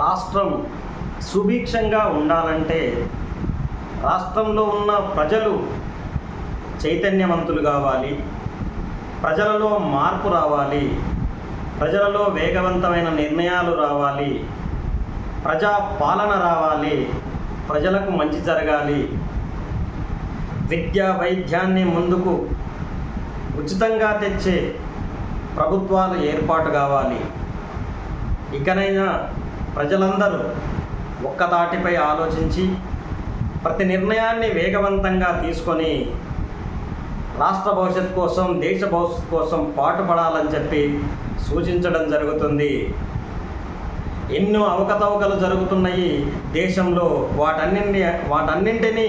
రాష్ట్రం సుభిక్షంగా ఉండాలంటే రాష్ట్రంలో ఉన్న ప్రజలు చైతన్యవంతులు కావాలి ప్రజలలో మార్పు రావాలి ప్రజలలో వేగవంతమైన నిర్ణయాలు రావాలి ప్రజా పాలన రావాలి ప్రజలకు మంచి జరగాలి. విద్య వైద్యాన్ని ముందుకు ఉచితంగా తెచ్చే ప్రభుత్వాలు ఏర్పాటు కావాలి. ఇకనైనా ప్రజలందరూ ఒక్కదాటిపై ఆలోచించి ప్రతి నిర్ణయాన్ని వేగవంతంగా తీసుకొని రాష్ట్ర భవిష్యత్ కోసం దేశ భవిష్యత్ కోసం పాటుపడాలని చెప్పి సూచించడం జరుగుతుంది. ఎన్నో అవకతవకలు జరుగుతున్నాయి దేశంలో. వాటన్నింటిని వాటన్నింటినీ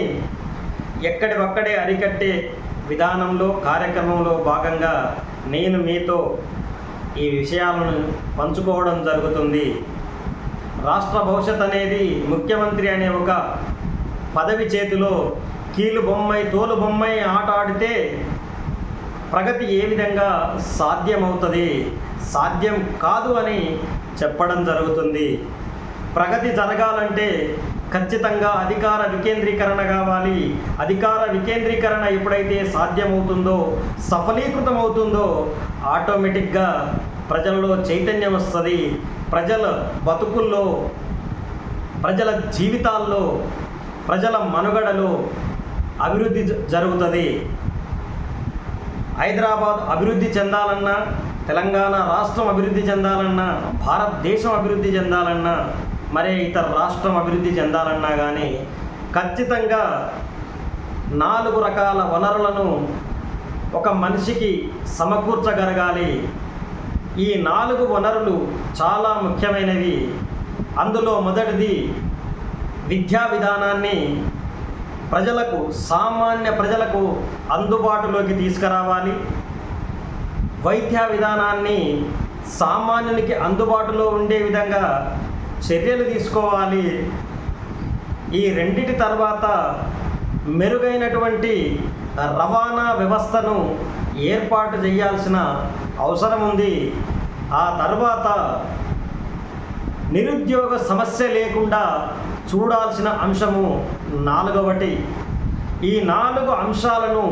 ఎక్కడివక్కడే అరికట్టే విధానంలో కార్యక్రమంలో భాగంగా నేను మీతో ఈ విషయాలను పంచుకోవడం జరుగుతుంది. రాష్ట్ర భవిష్యత్ అనేది ముఖ్యమంత్రి అనే ఒక పదవి చేతిలో కీలు బొమ్మై తోలు బొమ్మై ఆట ఆడితే ప్రగతి ఏ విధంగా సాధ్యమవుతుంది? సాధ్యం కాదు అని చెప్పడం జరుగుతుంది. ప్రగతి జరగాలంటే ఖచ్చితంగా అధికార వికేంద్రీకరణ కావాలి. అధికార వికేంద్రీకరణ ఎప్పుడైతే సాధ్యమవుతుందో సఫలీకృతం అవుతుందో ఆటోమేటిక్గా ప్రజల్లో చైతన్యం వస్తుంది. ప్రజల బతుకుల్లో ప్రజల జీవితాల్లో ప్రజల మనుగడలో అభివృద్ధి జ- జరుగుతుంది. హైదరాబాద్ అభివృద్ధి చెందాలన్నా తెలంగాణ రాష్ట్రం అభివృద్ధి చెందాలన్నా భారతదేశం అభివృద్ధి చెందాలన్నా మరే ఇతర రాష్ట్రం అభివృద్ధి చెందాలన్నా కానీ ఖచ్చితంగా నాలుగు రకాల వనరులను ఒక మనిషికి సమకూర్చగలగాలి ఈ నాలుగు వనరులు చాలా ముఖ్యమైనవి. అందులో మొదటిది విద్యా విధానాన్ని ప్రజలకు సామాన్య ప్రజలకు అందుబాటులోకి తీసుకురావాలి. వైద్య విధానాన్ని సామాన్యునికి అందుబాటులో ఉండే విధంగా చర్యలు తీసుకోవాలి. ఈ రెండిటి తర్వాత మెరుగైనటువంటి రవాణా వ్యవస్థను ఏర్పాటు చేయాల్సిన అవసరం ఉంది. ఆ తర్వాత నిరుద్యోగ సమస్య లేకుండా చూడాల్సిన అంశము నాలుగవటి. ఈ నాలుగు అంశాలను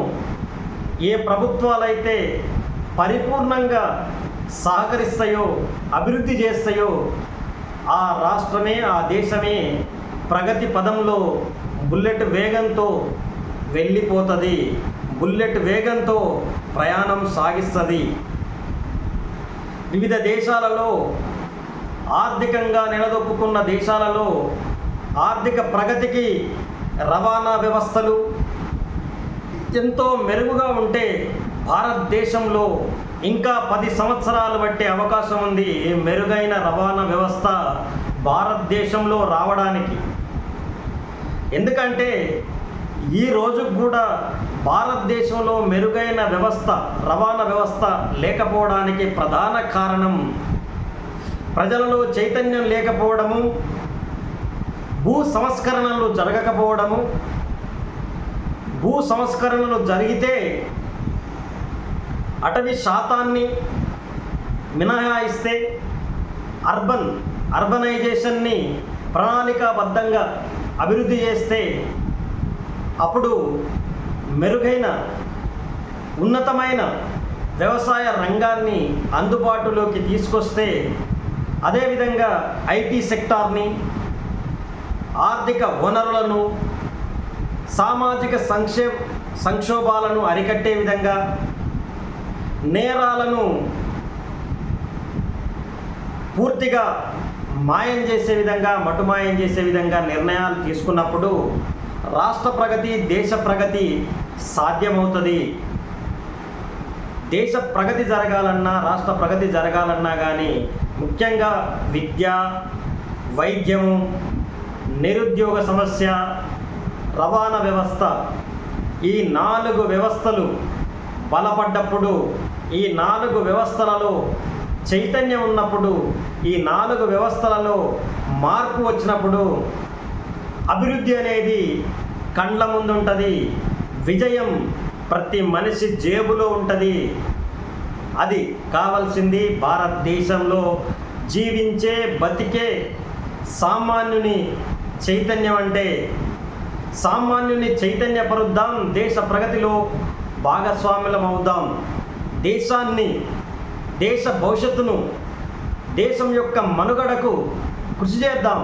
ఏ ప్రభుత్వాలైతే పరిపూర్ణంగా సహకరిస్తాయో అభివృద్ధి చేస్తాయో ఆ రాష్ట్రమే ఆ దేశమే ప్రగతి పదంలో బుల్లెట్ వేగంతో వెళ్ళిపోతుంది. బుల్లెట్ వేగంతో ప్రయాణం సాగిస్తుంది. వివిధ దేశాలలో ఆర్థికంగా నిలదొక్కున్న దేశాలలో ఆర్థిక ప్రగతికి రవాణా వ్యవస్థలు ఎంతో మెరుగుగా ఉంటే భారతదేశంలో ఇంకా పది సంవత్సరాలు బట్టే అవకాశం ఉంది మెరుగైన రవాణా వ్యవస్థ భారతదేశంలో రావడానికి. ఎందుకంటే ఈ రోజు కూడా భారతదేశంలో మెరుగైన వ్యవస్థ రవాణా వ్యవస్థ లేకపోవడానికి ప్రధాన కారణం ప్రజలలో చైతన్యం లేకపోవడము భూ సంస్కరణలు జరగకపోవడము. భూ సంస్కరణలు జరిగితే అటవీ శాతాన్ని మినహాయిస్తే అర్బన్ అర్బనైజేషన్ని ప్రణాళికాబద్ధంగా అభివృద్ధి చేస్తే అప్పుడు మెరుగైన ఉన్నతమైన వ్యవసాయ రంగాన్ని అందుబాటులోకి తీసుకొస్తే అదేవిధంగా ఐటీ సెక్టార్ని ఆర్థిక వనరులను సామాజిక సంక్షే సంక్షోభాలను అరికట్టే విధంగా నేరాలను పూర్తిగా మాయం చేసే విధంగా మటుమాయం చేసే విధంగా నిర్ణయాలు తీసుకున్నప్పుడు రాష్ట్ర ప్రగతి దేశ ప్రగతి సాధ్యమవుతుంది. దేశ ప్రగతి జరగాలన్నా రాష్ట్ర ప్రగతి జరగాలన్నా కానీ ముఖ్యంగా విద్య వైద్యము నిరుద్యోగ సమస్య రవాణా వ్యవస్థ ఈ నాలుగు వ్యవస్థలు బలపడ్డప్పుడు ఈ నాలుగు వ్యవస్థలలో చైతన్యం ఉన్నప్పుడు ఈ నాలుగు వ్యవస్థలలో మార్పు వచ్చినప్పుడు అభివృద్ధి అనేది కండ్ల ముందు ఉంటుంది విజయం ప్రతి మనిషి జేబులో ఉంటుంది. అది కావాల్సింది భారతదేశంలో జీవించే బతికే సామాన్యుని చైతన్యం అంటే సామాన్యుని చైతన్యపరుద్దాం దేశ ప్రగతిలో భాగస్వాములం అవుదాం. దేశాన్ని దేశ భవిష్యత్తును దేశం యొక్క మనుగడకు కృషి చేద్దాం.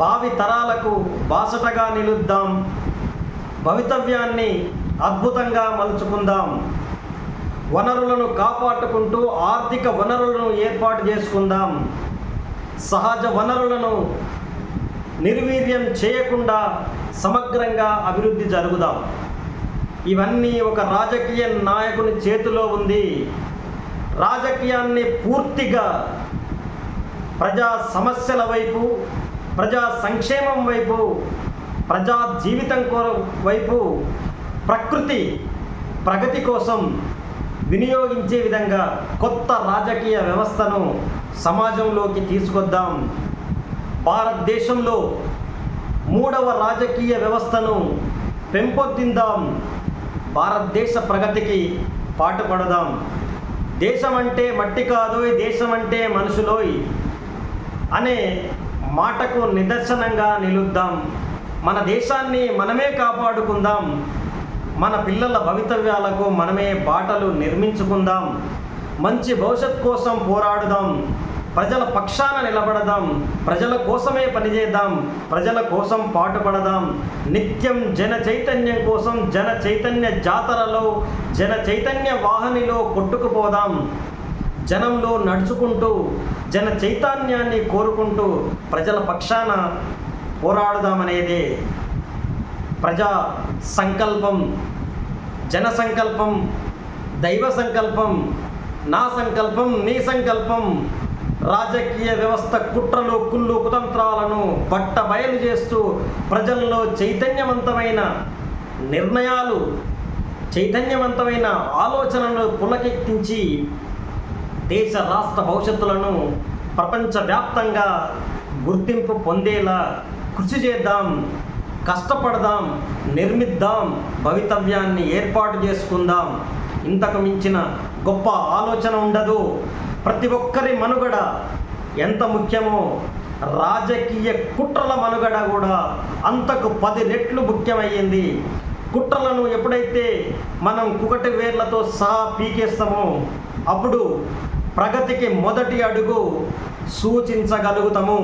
భావి తరాలకు బాసటగా నిలుద్దాం. భవితవ్యాన్ని అద్భుతంగా మలుచుకుందాం. వనరులను కాపాడుకుంటూ ఆర్థిక వనరులను ఏర్పాటు చేసుకుందాం. సహజ వనరులను నిర్వీర్యం చేయకుండా సమగ్రంగా అభివృద్ధి జరుగుదాం. ఇవన్నీ ఒక రాజకీయ నాయకుని చేతిలో ఉంది. రాజకీయాన్ని పూర్తిగా ప్రజా సమస్యల వైపు ప్రజా సంక్షేమం వైపు ప్రజా జీవితం కో వైపు ప్రకృతి ప్రగతి కోసం వినియోగించే విధంగా కొత్త రాజకీయ వ్యవస్థను సమాజంలోకి తీసుకొద్దాం. భారతదేశంలో మూడవ రాజకీయ వ్యవస్థను పెంపొందిద్దాం. భారతదేశ ప్రగతికి పాటుపడదాం. దేశం అంటే మట్టి కాదోయ్ దేశం అంటే మనుషులోయ్ అనే మాటకు నిదర్శనంగా నిలుద్దాం. మన దేశాన్ని మనమే కాపాడుకుందాం. మన పిల్లల భవితవ్యాలకు మనమే బాటలు నిర్మించుకుందాం. మంచి భవిష్యత్ కోసం పోరాడుదాం. ప్రజల పక్షాన నిలబడదాం. ప్రజల కోసమే పనిచేద్దాం. ప్రజల కోసం పాటుపడదాం. నిత్యం జన చైతన్యం కోసం జన చైతన్య జాతరలో జన చైతన్య వాహనిలో కొట్టుకుపోదాం. జనంలో నడుచుకుంటూ జన చైతన్యాన్ని కోరుకుంటూ ప్రజల పక్షాన పోరాడుదామనేదే ప్రజా సంకల్పం జన సంకల్పం దైవ సంకల్పం నా సంకల్పం నీ సంకల్పం రాజకీయ వ్యవస్థ కుట్రలు కుళ్ళు కుతంత్రాలను బట్ట బయలు చేస్తూ ప్రజల్లో చైతన్యవంతమైన నిర్ణయాలు చైతన్యవంతమైన ఆలోచనలు పులకెత్తించి దేశ రాష్ట్ర భవిష్యత్తులను ప్రపంచవ్యాప్తంగా గుర్తింపు పొందేలా కృషి చేద్దాం కష్టపడదాం నిర్మిద్దాం భవితవ్యాన్ని ఏర్పాటు చేసుకుందాం. ఇంతకు మించిన గొప్ప ఆలోచన ఉండదు. ప్రతి ఒక్కరి మనుగడ ఎంత ముఖ్యమో రాజకీయ కుట్రల మనుగడ కూడా అంతకు పది రెట్లు ముఖ్యమయ్యింది. కుట్రలను ఎప్పుడైతే మనం కుకటి వేర్లతో సహా పీకేస్తామో అప్పుడు ప్రగతికి మొదటి అడుగు సూచించగలుగుతాము.